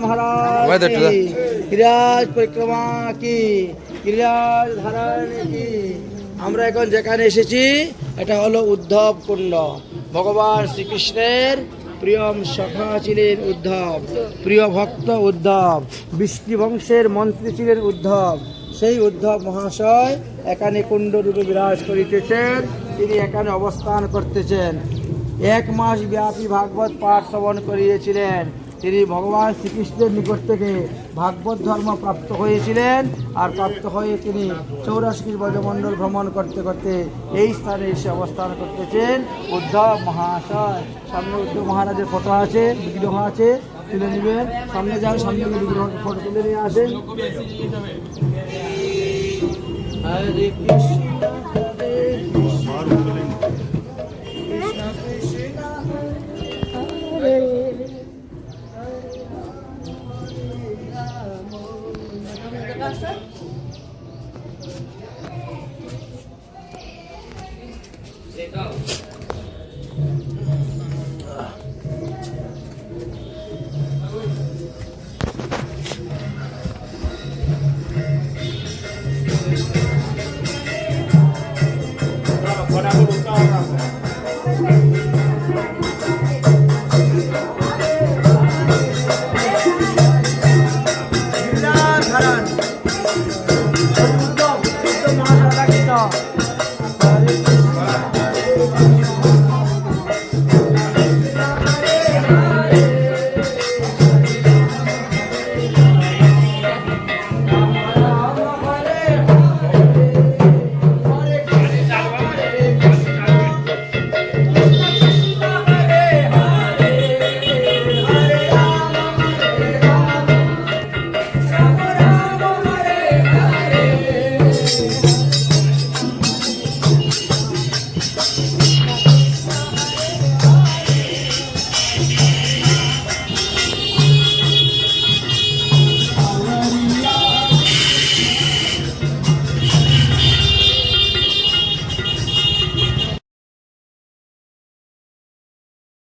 महाराज की আমরা এখন যেখানে এসেছি এটা হলো উদ্ধব কুণ্ড। ভগবান শ্রীকৃষ্ণের প্রিয়ম সখা ছিলেন উদ্ধব, প্রিয় ভক্ত উদ্ধব বৃষ্টি বংশের মন্ত্রী ছিলেন উদ্ধব। সেই উদ্ধব মহাশয় এখানে কুণ্ডরূপে বিরাজ করিতেছেন, তিনি এখানে অবস্থান করতেছেন। এক মাস ব্যাপী ভাগবত পাঠ শ্রবণ করিয়েছিলেন। তিনি ভগবান শ্রীকৃষ্ণের নিকট থেকে ভাগবত ধর্ম প্রাপ্ত হয়েছিলেন আর প্রাপ্ত হয়ে তিনি চৌরাশি ব্রজমণ্ডল ভ্রমণ করতে করতে এই স্থানে এসে অবস্থান করতেছেন। উদ্ধব মহাশয়, সামনে উদ্ধব মহারাজের ফটো আছে বিগ্রহ আছে, তুলে নেবেন। সামনে যান, সামনে বিগ্রহ ফটো তুলে নিয়ে আসেন। হরে Krishna. Ahora, por algo buscado, Bye.